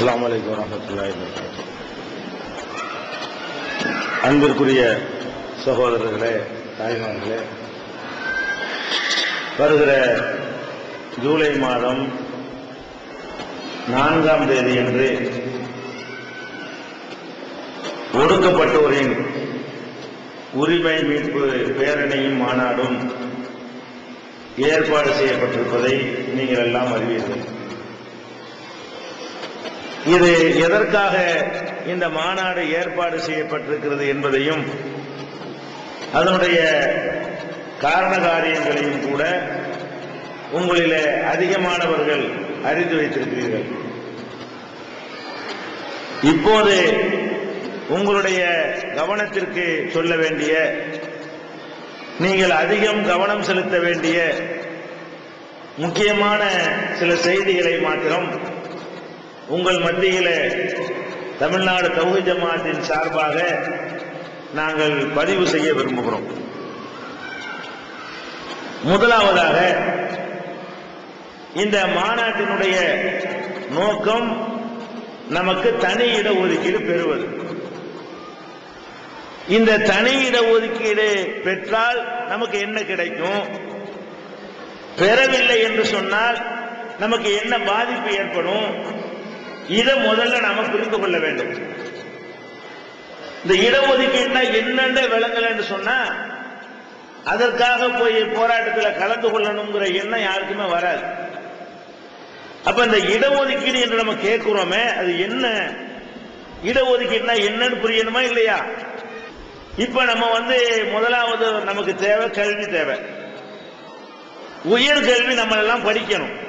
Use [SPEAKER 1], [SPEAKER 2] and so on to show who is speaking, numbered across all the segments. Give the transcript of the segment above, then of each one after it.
[SPEAKER 1] அஸ்லாம் அலைக்கும் வரமத்துல்லாஹி அன்பிற்குரிய சகோதரர்களே தாய்மார்களே வருகிற ஜூலை மாதம் நான்காம் தேதி என்று ஒடுக்கப்பட்டோரின் உரிமை மீட்பு பேரணியும் மாநாடும் ஏற்பாடு செய்யப்பட்டிருப்பதை நீங்கள் எல்லாம் அறிவீர்கள். இது எதற்காக இந்த மாநாடு ஏற்பாடு செய்யப்பட்டிருக்கிறது என்பதையும் அதனுடைய காரண காரியங்களையும் கூட உங்களிலே அதிகமானவர்கள் அறிந்து வைத்திருக்கிறீர்கள். இப்போது உங்களுடைய கவனத்திற்கு சொல்ல வேண்டிய நீங்கள் அதிகம் கவனம் செலுத்த வேண்டிய முக்கியமான சில செய்திகளை மாத்திரம் உங்கள் மத்தியில தமிழ்நாடு தௌஹி ஜமாத்தின் சார்பாக நாங்கள் பதிவு செய்ய விரும்புகிறோம். முதலாவதாக இந்த மாநாட்டினுடைய நோக்கம் நமக்கு தனி இட ஒதுக்கீடு பெறுவது. இந்த தனி இட ஒதுக்கீடு பெற்றால் நமக்கு என்ன கிடைக்கும்? பெறவில்லை என்று சொன்னால் நமக்கு என்ன பாதிப்பு ஏற்படும்? இதை முதல்ல நாம புரிந்து கொள்ள வேண்டும். இந்த இடஒதுக்கீடுனா என்னென்ன விளங்கலன்னு சொன்னா அதற்காக போய் போராட்டத்தில் கலந்து கொள்ளணுங்கிற எண்ணம் யாருக்குமே வராது. அப்ப இந்த இடஒதுக்கீடு என்று நம்ம கேட்கிறோமே அது என்ன? இடஒதுக்கீடுனா என்னன்னு புரியணுமா இல்லையா? இப்ப நம்ம வந்து முதலாவது நமக்கு தேவை கல்வி தேவை. உயர் கல்வி நம்ம எல்லாம் படிக்கணும்.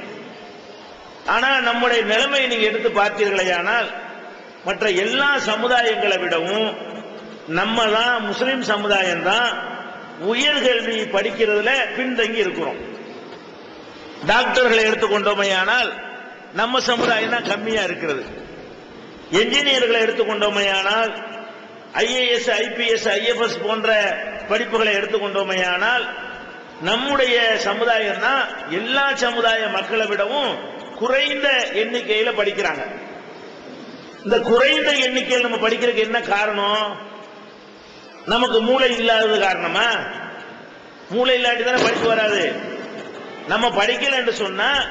[SPEAKER 1] ஆனால் நம்முடைய நிலைமையை நீங்க எடுத்து பார்த்தீர்களேயானால் மற்ற எல்லா சமுதாயங்களை விடவும் நம்ம தான் முஸ்லிம் சமுதாயம் தான் உயர்கல்வி படிக்கிறதுல பின்தங்கி இருக்கிறோம். டாக்டர்களை எடுத்துக்கொண்டோமையானால் நம்ம சமுதாயம் தான் கம்மியா இருக்கிறது. என்ஜினியர்களை எடுத்துக்கொண்டோமையானால் ஐஏஎஸ் ஐபிஎஸ் ஐஎஃப்எஸ் போன்ற படிப்புகளை எடுத்துக்கொண்டோமையானால் நம்முடைய சமுதாயம் தான் எல்லா சமுதாய மக்களை விடவும் குறைந்த எண்ணிக்கையில படிக்கிறாங்க. இந்த குறைந்த எண்ணிக்கையில் நம்ம படிக்கிறதுக்கு என்ன காரணம்? நமக்கு மூளை இல்லாதது காரணமா? மூளை இல்லாட்டி தானே படிப்பு வராது. நம்ம படிக்கல என்று சொன்னா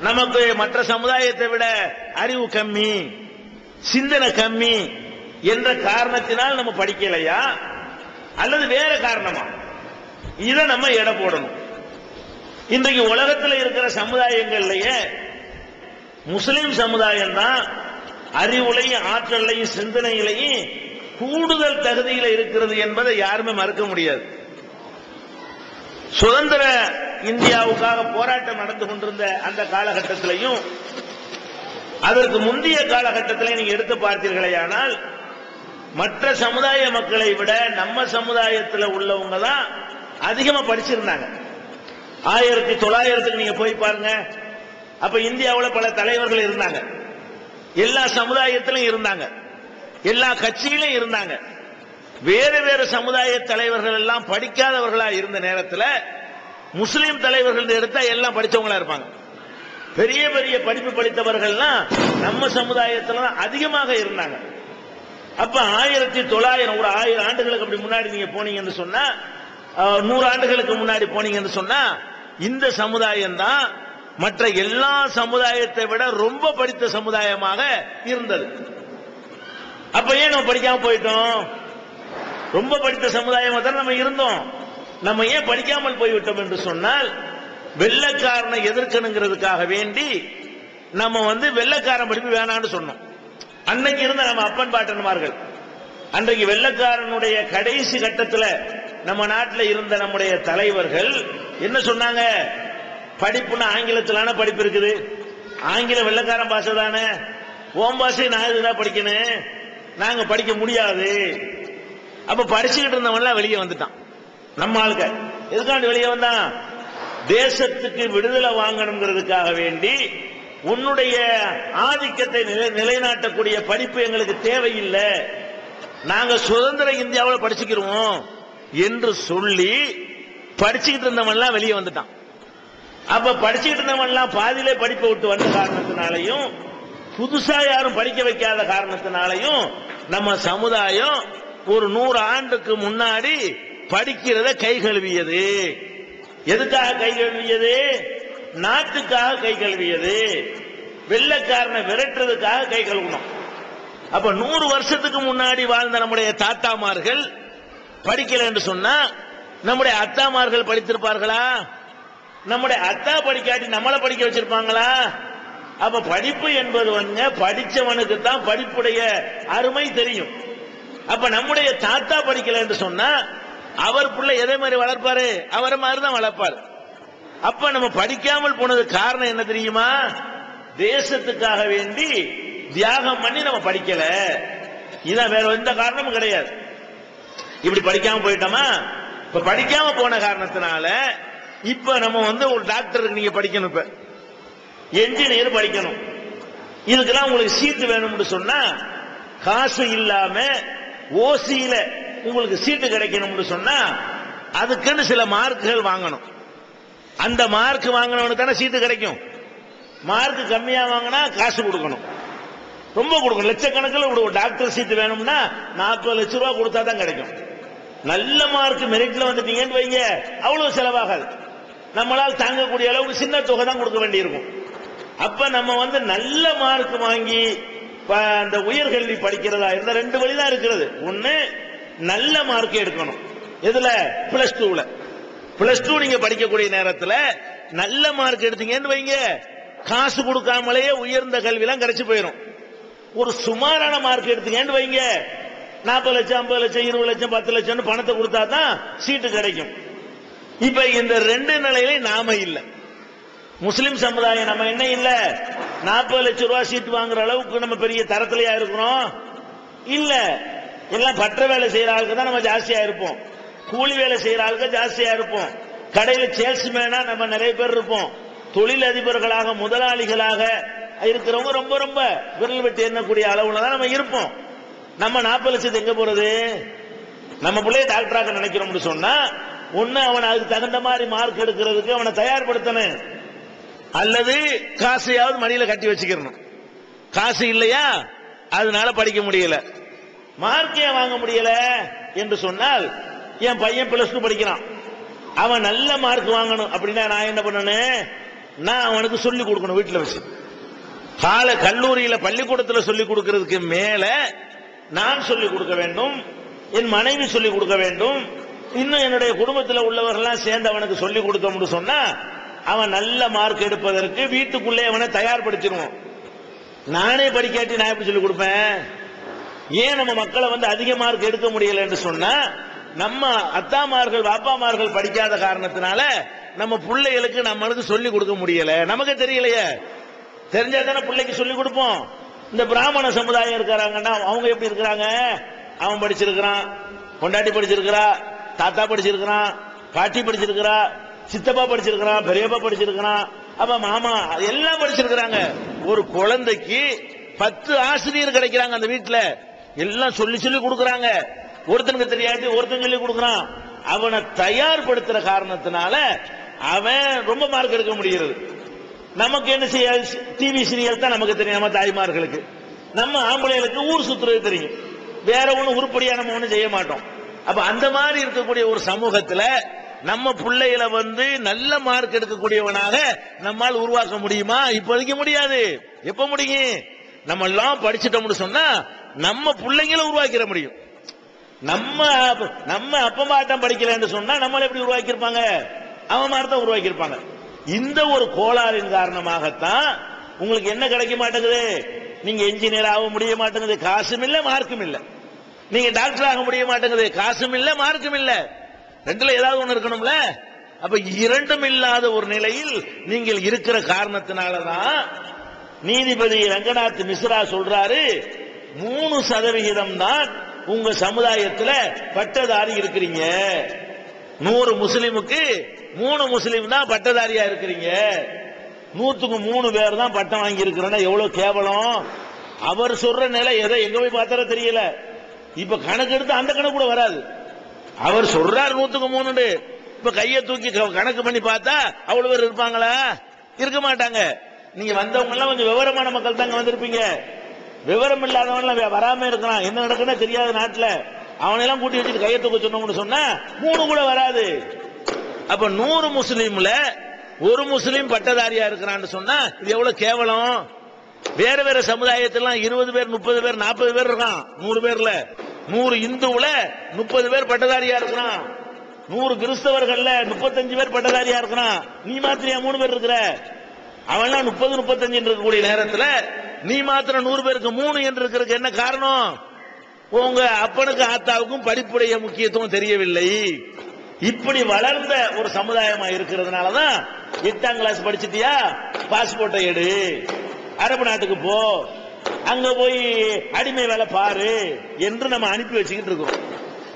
[SPEAKER 1] நமக்கு மற்ற சமுதாயத்தை விட அறிவு கம்மி சிந்தனை கம்மி என்ற காரணத்தினால் நம்ம படிக்கலையா? அல்லது வேற காரணமா? இதை நம்ம எடை போடணும். இன்றைக்கு உலகத்தில் இருக்கிற சமுதாயங்கள்லயே முஸ்லிம் சமுதாயம் தான் அறிவுலையும் ஆற்றலையும் சிந்தனையிலையும் கூடுதல் தகுதியில் இருக்கிறது என்பதை யாருமே மறுக்க முடியாது. சுதந்திர இந்தியாவுக்காக போராட்டம் நடந்து கொண்டிருந்த அந்த காலகட்டத்திலையும் அதற்கு முந்தைய காலகட்டத்தில் நீங்க எடுத்து பார்த்தீர்களேயானால் மற்ற சமுதாய மக்களை விட நம்ம சமுதாயத்தில் உள்ளவங்க தான் அதிகமா படிச்சிருந்தாங்க. ஆயிரத்தி தொள்ளாயிரத்துக்கு நீங்க போய் பாருங்க அப்ப இந்தியாவில் பல தலைவர்கள் இருந்தாங்க. எல்லா சமுதாயத்திலும் இருந்தாங்க. எல்லா கட்சியிலும் இருந்தாங்க. வேறு வேறு சமுதாய தலைவர்கள் எல்லாம் படிக்காதவர்களா இருந்த நேரத்தில் முஸ்லீம் தலைவர்கள் எடுத்தா எல்லாம் படிச்சவங்களா இருப்பாங்க. பெரிய பெரிய படிப்பு படித்தவர்கள்லாம் நம்ம சமுதாயத்தில் அதிகமாக இருந்தாங்க. அப்ப ஆயிரத்தி தொள்ளாயிரம் ஒரு ஆயிரம் ஆண்டுகளுக்கு அப்படி முன்னாடி நீங்க போனீங்கன்னு சொன்னா நூறு ஆண்டுகளுக்கு முன்னாடி போனீங்கன்னு சொன்னா இந்த சமுதாயம் தான் மற்ற எல்லா சமுதாயத்தை விட ரொம்ப படித்த சமுதாயமாக இருந்தது. அப்ப ஏன் நம்ம படிக்காம போயிட்டோம்? ரொம்ப படித்த சமுதாயமா தான் நம்ம இருந்தோம். நம்ம ஏன் படிக்காமல் போய்விட்டோம் என்று சொன்னால் வெள்ளக்காரனை எதிர்க்கணுங்கிறதுக்காக வேண்டி நம்ம வந்து வெள்ளக்காரன் படிப்பு வேணான்னு சொன்னோம். அன்னைக்கு இருந்த நம்ம அப்பன் பாட்டன்மார்கள் அன்றைக்கு வெள்ளக்காரனுடைய கடைசி கட்டத்தில் நம்ம நாட்டில் இருந்த நம்முடைய தலைவர்கள் என்ன சொன்னாங்க? படிப்புன்னு ஆங்கிலத்திலான படிப்பு இருக்குது. ஆங்கில வெள்ளக்காரன் பாஷை தானே. ஓம் பாஷை நான் இதுதான் படிக்கணும்? நாங்க படிக்க முடியாது. அப்ப படிச்சுக்கிட்டு இருந்தவன்லாம் வெளியே வந்துட்டான். நம்ம ஆளுக்க எதுக்காண்டி வெளியே வந்தான்? தேசத்துக்கு விடுதலை வாங்கணுங்கிறதுக்காக வேண்டி உன்னுடைய ஆதிக்கத்தை நிலை- நிலைநாட்டக்கூடிய படிப்பு எங்களுக்கு தேவையில்லை. நாங்க சுதந்திர இந்தியாவில் படிச்சுக்கிறோம் என்று சொல்லி படிச்சுக்கிட்டு இருந்தவன்லாம் வெளியே வந்துட்டான். அப்ப படிச்சுக்கிட்டு இருந்தவன்லாம் பாதியிலே படிப்பை விட்டு வந்த காரணத்தினாலையும் புதுசா யாரும் படிக்க வைக்காத காரணத்தினாலையும் நம்ம சமுதாயம் ஒரு நூறு ஆண்டுக்கு முன்னாடி படிக்கிறத கை கழுவியது. எதுக்காக கை கழுவியது? நாட்டுக்காக கை கழுவியது. வெள்ளைக்காரனை விரட்டுறதுக்காக கை கழுவணும். அப்ப நூறு வருஷத்துக்கு முன்னாடி வாழ்ந்த நம்முடைய தாத்தாமார்கள் படிக்கல என்று சொன்னா நம்முடைய அத்தாமார்கள் படித்திருப்பார்களா? நம்முடைய அத்தா படிக்காட்டி நம்மளை படிக்க வச்சிருப்பாங்களா? அப்ப படிப்பு என்பது வந்து படிச்சவனுக்கு தான் படிப்புடைய அருமை தெரியும். அப்ப நம்முடைய தாத்தா படிக்கல என்று சொன்னா அவர் பிள்ளை எதே மாதிரி வளர்ப்பாரு? அவரை மாதிரி தான் வளர்ப்பாரு. அப்ப நம்ம படிக்காமல் போனது காரணம் என்ன தெரியுமா? தேசத்துக்காக வேண்டி தியாகம் பண்ணி நம்ம படிக்கல. இதான் வேற எந்த காரணமும் கிடையாது. இப்படி படிக்காம போயிட்டோமா? இப்ப படிக்காம போன காரணத்தினால இப்ப நம்ம வந்து ஒரு டாக்டருக்கு நீங்க படிக்கணும் இப்ப. என்ஜினியர் படிக்கணும். இதுக்கெல்லாம் உங்களுக்கு சீட்டு வேணும்னு சொன்னா காசு இல்லாம ஓசியில உங்களுக்கு சீட்டு கிடைக்கணும்னு சொன்னா அதுக்குன்னு சில மார்க்குகள் வாங்கணும். அந்த மார்க் வாங்கினவனுக்கு தானே சீட்டு கிடைக்கும். மார்க் கம்மியா வாங்கினா காசு கொடுக்கணும். ரொம்ப கொடுக்கணும். லட்சக்கணக்கில் ஒரு டாக்டர் சீட்டு வேணும்னா நாற்பது லட்ச ரூபா கொடுத்தா தான் கிடைக்கும். நல்ல மார்க் மெரிட்ல வந்துட்டீங்கன்னு வைங்க. அவ்வளவு செலவாகாது. நம்மளால் தாங்கக்கூடிய அளவுக்கு சின்ன தொகை தான் கொடுக்க வேண்டியிருக்கும். அப்ப நம்ம வந்து நல்ல மார்க் வாங்கி ப- அந்த உயர்கல்வி படிக்கிறதா இருந்தா ரெண்டு வழி தான் இருக்கிறது. ஒண்ணு நல்ல மார்க் எடுக்கணும். எதுல? பிளஸ் டூல பிளஸ் டூ நீங்க படிக்கக்கூடிய நேரத்தில் நல்ல மார்க் எடுத்தீங்கன்னு வைங்க. காசு கொடுக்காமலேயே உயர்ந்த கல்விலாம் கிடைச்சு போயிடும் ஒரு சுமாரான மார்க் எடுத்தீங்கன்னு வைங்க. நாற்பது லட்சம் ஐம்பது லட்சம் இருபது லட்சம் பத்து லட்சம்னு பணத்தை கொடுத்தா தான் சீட்டு கிடைக்கும். இப்ப இந்த ரெண்டு நிலையில நாம இல்ல. முஸ்லிம் சமுதாயம் நம்ம என்ன இல்ல? நாற்பது லட்சம் ரூபாய் சீட்டு வாங்குற அளவுக்கு நம்ம பெரிய தரத்திலையா இருக்கிறோம்? இல்ல. எல்லாம் பற்ற வேலை செய்யற ஆளுக்கு தான் நம்ம ஜாஸ்தியா இருப்போம். கூலி வேலை செய்யற ஆளுக்கு ஜாஸ்தியா இருப்போம். கடையில சேல்ஸ்மேனா நம்ம நிறைய பேர் இருப்போம். தொழில் அதிபர்களாக முதலாளிகளாக இருக்கிறவங்க ரொம்ப ரொம்ப விரல் வெட்டி எண்ணக்கூடிய அளவுல தான் நம்ம இருப்போம். நம்ம நாற்பது லட்சத்து எங்க போறது? நம்ம பிள்ளைய டாக்டராக நினைக்கிறோம்னு சொன்னா ஒன்னு அவன் அதுக்கு தகுந்த மாதிரி மார்க் எடுக்கிறதுக்கு அவனை தயார்படுத்தணும். அல்லது காசையாவது மடியில கட்டி வச்சுக்கிறணும். காசு இல்லையா? அதனால படிக்க முடியல. மார்க்கே வாங்க முடியல? என்று சொன்னால் என் பையன் பிளஸ் டூ படிக்கிறான். அவன் நல்ல மார்க் வாங்கணும். அப்படின்னா நான் என்ன பண்ணணும் நான் அவனுக்கு சொல்லி கொடுக்கணும் வீட்டில் வச்சு. கால கல்லூரியில பள்ளிக்கூடத்தில் சொல்லி கொடுக்கறதுக்கு மேல நான் சொல்லிக் கொடுக்க வேண்டும். என் மனைவி சொல்லிக் கொடுக்க வேண்டும். இன்னும் என்னுடைய குடும்பத்தில் உள்ளவர்கள்லாம் சேர்ந்து அவனுக்கு சொல்லி கொடுத்தோம்னு சொன்னா அவன் நல்ல மார்க் எடுப்பதற்கு வீட்டுக்குள்ளே அவனை தயார்படுத்திடுவோம் நானே படிக்காட்டி நான் எப்படி சொல்லி கொடுப்பேன்? ஏன் நம்ம மக்களை வந்து அதிக மார்க் எடுக்க முடியல என்று சொன்னா நம்ம அத்தாமார்கள் வாப்பாமார்கள் படிக்காத காரணத்தினால நம்ம பிள்ளைகளுக்கு நம்மளுக்கு சொல்லி கொடுக்க முடியல. நமக்கு தெரியலையே. தெரிஞ்சா தானே பிள்ளைக்கு சொல்லி கொடுப்போம். இந்த பிராமண சமுதாயம் இருக்கிறாங்கன்னா அவங்க எப்படி இருக்கிறாங்க? அவன் படிச்சிருக்கிறான் கொண்டாட்டி படிச்சிருக்கிறா தாத்தா படிச்சிருக்கிறான் பாட்டி படிச்சிருக்கிறா சித்தப்பா படிச்சிருக்கிறான் பெரியப்பா படிச்சிருக்கிறான் அப்ப மாமா எல்லாம் படிச்சிருக்கிறாங்க. ஒரு குழந்தைக்கு பத்து ஆசிரியர் கிடைக்கிறாங்க அந்த வீட்டுல எல்லாம் சொல்லி சொல்லி கொடுக்கறாங்க. ஒருத்தனுக்கு தெரியாது ஒருத்தன் சொல்லி கொடுக்கறான். அவனை தயார்படுத்துற காரணத்தினால அவன் ரொம்ப மார்க் எடுக்க முடிகிறது. நமக்கு என்ன செய்ய டிவி சீரியல் தான் நமக்கு தெரியும் நம்ம தாய்மார்களுக்கு. நம்ம ஆம்பளைகளுக்கு ஊர் சுத்துறது தெரியும். வேற ஒன்றும் உருப்படியா நம்ம ஒன்றும் செய்ய மாட்டோம். அப்ப அந்த மாதிரி இருக்கக்கூடிய ஒரு சமூகத்துல நம்ம பிள்ளைகளை வந்து நல்ல மார்க் எடுக்கக்கூடியவனாக நம்மால் உருவாக்க முடியுமா? இப்போதைக்கு முடியாது. எப்ப முடியும்? நம்ம எல்லாம் படிச்சுட்டோம்னு சொன்னா நம்ம பிள்ளைங்களை உருவாக்கிட முடியும். நம்ம நம்ம அப்பா ஆட்டம் படிக்கலன்னு சொன்னா நம்மளை எப்படி உருவாக்கியிருப்பாங்க? அவன் மாதிரி தான் உருவாக்கியிருப்பாங்க. இந்த ஒரு கோளாறின் காரணமாகத்தான் உங்களுக்கு என்ன கிடைக்க மாட்டேங்குது? நீங்க என்ஜினியர் ஆக முடிய மாட்டேங்குது. காசும் இல்லை மார்க்கும் இல்லை. நீங்க டாக்டர் ஆக முடிய மாட்டேங்குது. காசும் இல்ல மார்க்கும் இல்ல. ரெண்டுல ஏதாவது ஒண்ணு இருக்கணும்ல? அப்ப இரண்டும் இல்லாத ஒரு நிலையில் நீங்கள் இருக்கிற காரணத்தினாலதான் நீதிபதி ரங்கநாத் மிஸ்ரா சொல்றாரு மூணு சதவிகிதம் தான் உங்க சமுதாயத்துல பட்டதாரி இருக்கிறீங்க. நூறு முஸ்லிமுக்கு மூணு முஸ்லிம் தான் பட்டதாரியா இருக்கிறீங்க. நூத்துக்கு மூணு பேர் தான் பட்டம் வாங்கி இருக்கிறோன்னா எவ்வளவு கேவலம். அவர் சொல்ற நிலை எதை எங்க போய் பார்த்தாரோ தெரியல. இப்ப கணக்கு எடுத்து அந்த கணக்கு கூட வராது. அவர் சொல்றார் நூத்துக்கு மூணு இப்ப கையை தூக்கி கணக்கு பண்ணி பார்த்தா அவ்வளவு பேர் இருப்பாங்களா? இருக்க மாட்டாங்க. நீங்க வந்தவங்க எல்லாம் கொஞ்சம் விவரமான மக்கள் தாங்க வந்திருப்பீங்க. விவரம் இல்லாதவன் வராம இருக்கிறான் என்ன நடக்குன்னு தெரியாத நாட்டுல. அவனையெல்லாம் கூட்டி வச்சுட்டு கையை தூக்க சொன்னோம்னு சொன்னா மூணு கூட வராது. அப்ப நூறு முஸ்லீம்ல ஒரு முஸ்லீம் பட்டதாரியா இருக்கிறான்னு சொன்னா இது எவ்வளவு கேவலம்? வேற வேற சமுதாயத்திலாம் இருபது பேர் முப்பது பேர் நாற்பது பேர் இருக்கான். நூறு பேர்ல. நூறு இந்துவுல முப்பது பேர் பட்டதாரியா இருக்கிறான். நூறு கிறிஸ்தவர்கள்ல முப்பத்தஞ்சு பேர் பட்டதாரியா இருக்கிறான். நீ மாத்திரியா மூணு பேர் இருக்கிற? அவன்லாம் முப்பது முப்பத்தஞ்சு இருக்கக்கூடிய நேரத்துல நீ மாத்திரம் நூறு பேருக்கு மூணு என்று இருக்கிறதுக்கு என்ன காரணம்? உங்க அப்பனுக்கு ஆத்தாவுக்கும் படிப்புடைய முக்கியத்துவம் தெரியவில்லை. இப்படி வளர்ந்த ஒரு சமுதாயமா இருக்கிறதுனாலதான் எட்டாம் கிளாஸ் படிச்சிட்டியா? பாஸ்போர்ட்டை எடு. அரபு நாட்டுக்கு போ. அங்க போய் அடிமை வேலை பாரு என்று நம்ம அனுப்பி வச்சுக்கிட்டு இருக்கோம்.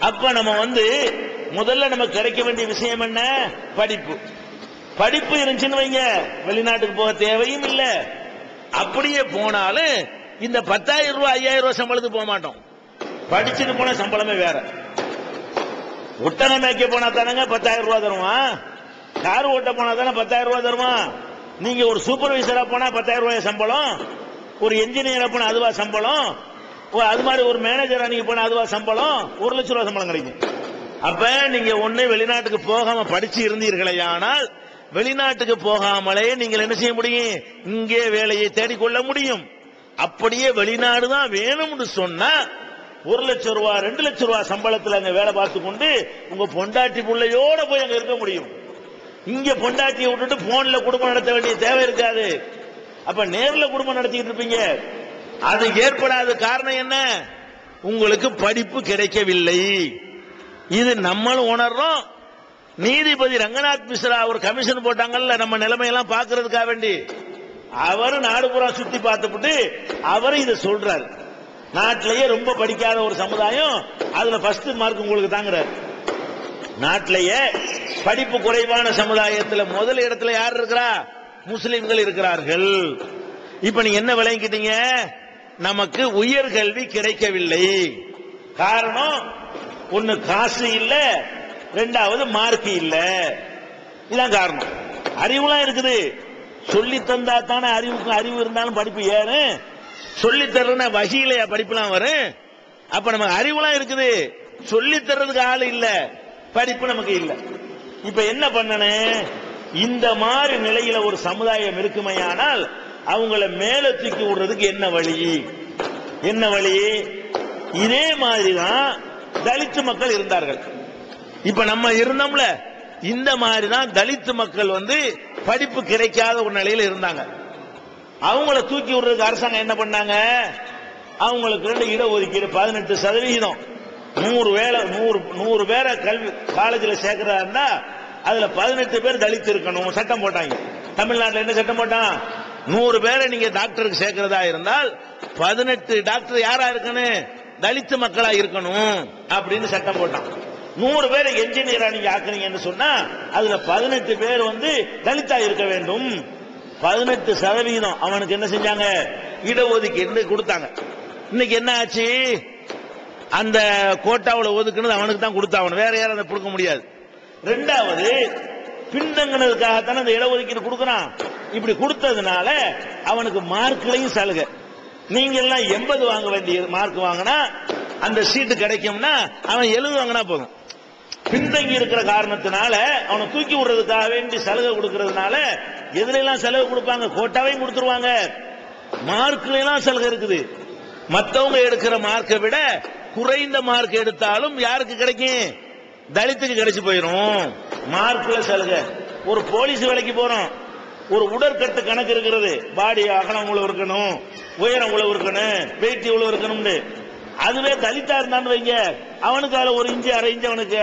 [SPEAKER 1] அப்ப நம்ம வந்து முதல்ல நமக்கு கிடைக்க வேண்டிய விஷயம் என்ன? படிப்பு. படிப்பு இருந்துச்சுன்னு வைங்க. வெளிநாட்டுக்கு போக தேவையும் இல்லை. அப்படியே போனாலும் இந்த பத்தாயிரம் ரூபாய் ஐயாயிரம் ரூபாய் சம்பளத்துக்கு போக மாட்டோம். படிச்சுட்டு போன சம்பளமே வேற. ஒட்டனை மேய்க்க போனா தானங்க பத்தாயிரம் ரூபாய் தருவான்? கார் ஓட்ட போனா தானே பத்தாயிரம் ரூபாய் தருவான்? நீங்க ஒரு சூப்பர்வைசரா போனா பத்தாயிரம் ரூபாய் சம்பளம் ஒரு என்ஜினியரா போனா அதுவா சம்பளம் அது மாதிரி ஒரு மேனேஜரா நீங்க போனா அதுவா சம்பளம் ஒரு லட்சம் ரூபாய் சம்பளம் கிடைக்கும். அப்ப நீங்க ஒண்ணு வெளிநாட்டுக்கு போகாம படிச்சு இருந்தீர்களே ஆனால் வெளிநாட்டுக்கு போகாமலே நீங்கள் என்ன செய்ய முடியும்? இங்கே வேலையை தேடிக்கொள்ள முடியும். அப்படியே வெளிநாடு தான் வேணும்னு சொன்னா ஒரு லட்சம் ரூபாய் ரெண்டு லட்சம் ரூபாய் சம்பளத்தில் அங்க வேலை பார்த்து கொண்டு உங்க பொண்டாட்டி பிள்ளையோட போய் அங்க இருக்க முடியும். இங்க பொண்டாட்டியை விட்டுட்டு போன்ல குடும்பம் நடத்த வேண்டிய தேவை இருக்காது. அப்ப நேர்ல குடும்பம் நடத்திக்கிட்டு இருப்பீங்க. அது ஏற்படாத காரணம் என்ன? உங்களுக்கு படிப்பு கிடைக்கவில்லை. இது நம்மளும் உணர்றோம். நீதிபதி ரங்கநாத் மிஸ்ரா ஒரு கமிஷன் போட்டாங்கல்ல நம்ம நிலைமையெல்லாம் பார்க்கறதுக்காக வேண்டி. அவர் நாடு பூரா சுத்தி பார்த்துப்புட்டு அவர் இதை சொல்றாரு. நாட்டிலேயே ரொம்ப படிக்காத ஒரு சமுதாயம் அதுல ஃபர்ஸ்ட் மார்க் உங்களுக்கு தாங்குறாரு. நாட்டிலேயே படிப்பு குறைவான சமுதாயத்தில் முதல் இடத்துல யார் இருக்கிறா? முஸ்லிம்கள் இருக்கிறார்கள். இப்ப நீங்க என்ன விளங்கிட்டீங்க? நமக்கு உயர்கல்வி கிடைக்கவில்லை. காரணம் ஒன்னு காசு இல்ல ரெண்டாவது மார்க் இல்ல. இதான் காரணம். அறிவுலாம் இருக்குது. சொல்லி தந்தா தானே அறிவுக்கு அறிவு இருந்தாலும் படிப்பு ஏறும் சொல்லி தர்றதுனா வகையில படிப்புலாம் வரும். அப்ப நமக்கு அறிவுலாம் இருக்குது. சொல்லி தர்றதுக்கு ஆள் இல்லை. படிப்பு நமக்கு இல்லை. இப்ப என்ன பண்ணனே? இந்த மாதிரி நிலையில ஒரு சமுதாயம் இருக்குமையானால் அவங்கள மேல தூக்கி விடுறதுக்கு என்ன வழி? என்ன வழி? இதே மாதிரிதான் தலித்து மக்கள் இருந்தார்கள். இப்ப நம்ம இருந்தோம்ல இந்த மாதிரி தான் தலித்து மக்கள் வந்து படிப்பு கிடைக்காத ஒரு நிலையில இருந்தாங்க. அவங்கள தூக்கி விடுறதுக்கு அரசாங்கம் என்ன பண்ணாங்க? அவங்களுக்கு ரெண்டு இடஒதுக்கீடு பதினெட்டு சதவிகிதம் நூறு வேலை நூறு நூறு பேரை கல்வி காலேஜில் சேர்க்கிறதா இருந்தா அதுல பதினெட்டு பேர் தலித்து இருக்கணும் சட்டம் போட்டாங்க. தமிழ்நாட்டில் என்ன சட்டம் போட்டான்? நூறு பேரை நீங்க டாக்டருக்கு சேர்க்கிறதா இருந்தால் பதினெட்டு டாக்டர் யாரா இருக்கணும்? தலித்து மக்களா இருக்கணும் அப்படின்னு சட்டம் போட்டான். நூறு பேரை என்ஜினியரா நீங்க ஆக்குறீங்கன்னு சொன்னா அதுல பதினெட்டு பேர் வந்து தலித்தா இருக்க வேண்டும். பதினெட்டு சதவீதம். அவனுக்கு என்ன செஞ்சாங்க? இடஒதுக்கீடு கொடுத்தாங்க. இன்னைக்கு என்ன ஆச்சு? அந்த கோட்டாவில் ஒதுக்குனது அவனுக்கு தான் கொடுத்தாவணும் வேற யாரும் அதை கொடுக்க முடியாது. ரெண்டாவது பின்தங்கினதுக்காகத்தானே அந்த இடஒதுக்கீடு கொடுக்கறான். இப்படி கொடுத்ததுனால அவனுக்கு மார்க்லையும் சலுகை. நீங்க எல்லாம் எண்பது வாங்க வேண்டிய மார்க் வாங்கினா அந்த சீட்டு கிடைக்கும்னா அவன் எழுது வாங்கினா போதும். பின்தங்கி இருக்கிற காரணத்தினால அவனை தூக்கி விடுறதுக்காக வேண்டி சலுகை கொடுக்கறதுனால எதுல எல்லாம் செலவு கொடுப்பாங்க? கோட்டாவையும் கொடுத்துருவாங்க. மார்க்ல எல்லாம் சலுகை இருக்குது. மத்தவங்க எடுக்கிற மார்க்கை விட குறைந்த மார்க் எடுத்தாலும் யாருக்கு கிடைக்கும்? தலித்துக்கு கிடைச்சு போயிடும் மார்க்ல சலுகை. ஒரு போலீஸ் வேலைக்கு போறோம். ஒரு உடற்கட்டு கணக்கு இருக்கிறது. பாடி அகலம் உழவு இருக்கணும். உயரம் உழவு இருக்கணும். வெயிட் உழவு இருக்கணும்னு. அதுவே தலித்தா இருந்தான்னு வைங்க. அவனுக்கு அதில் ஒரு இஞ்சி அரை இஞ்சி அவனுக்கு.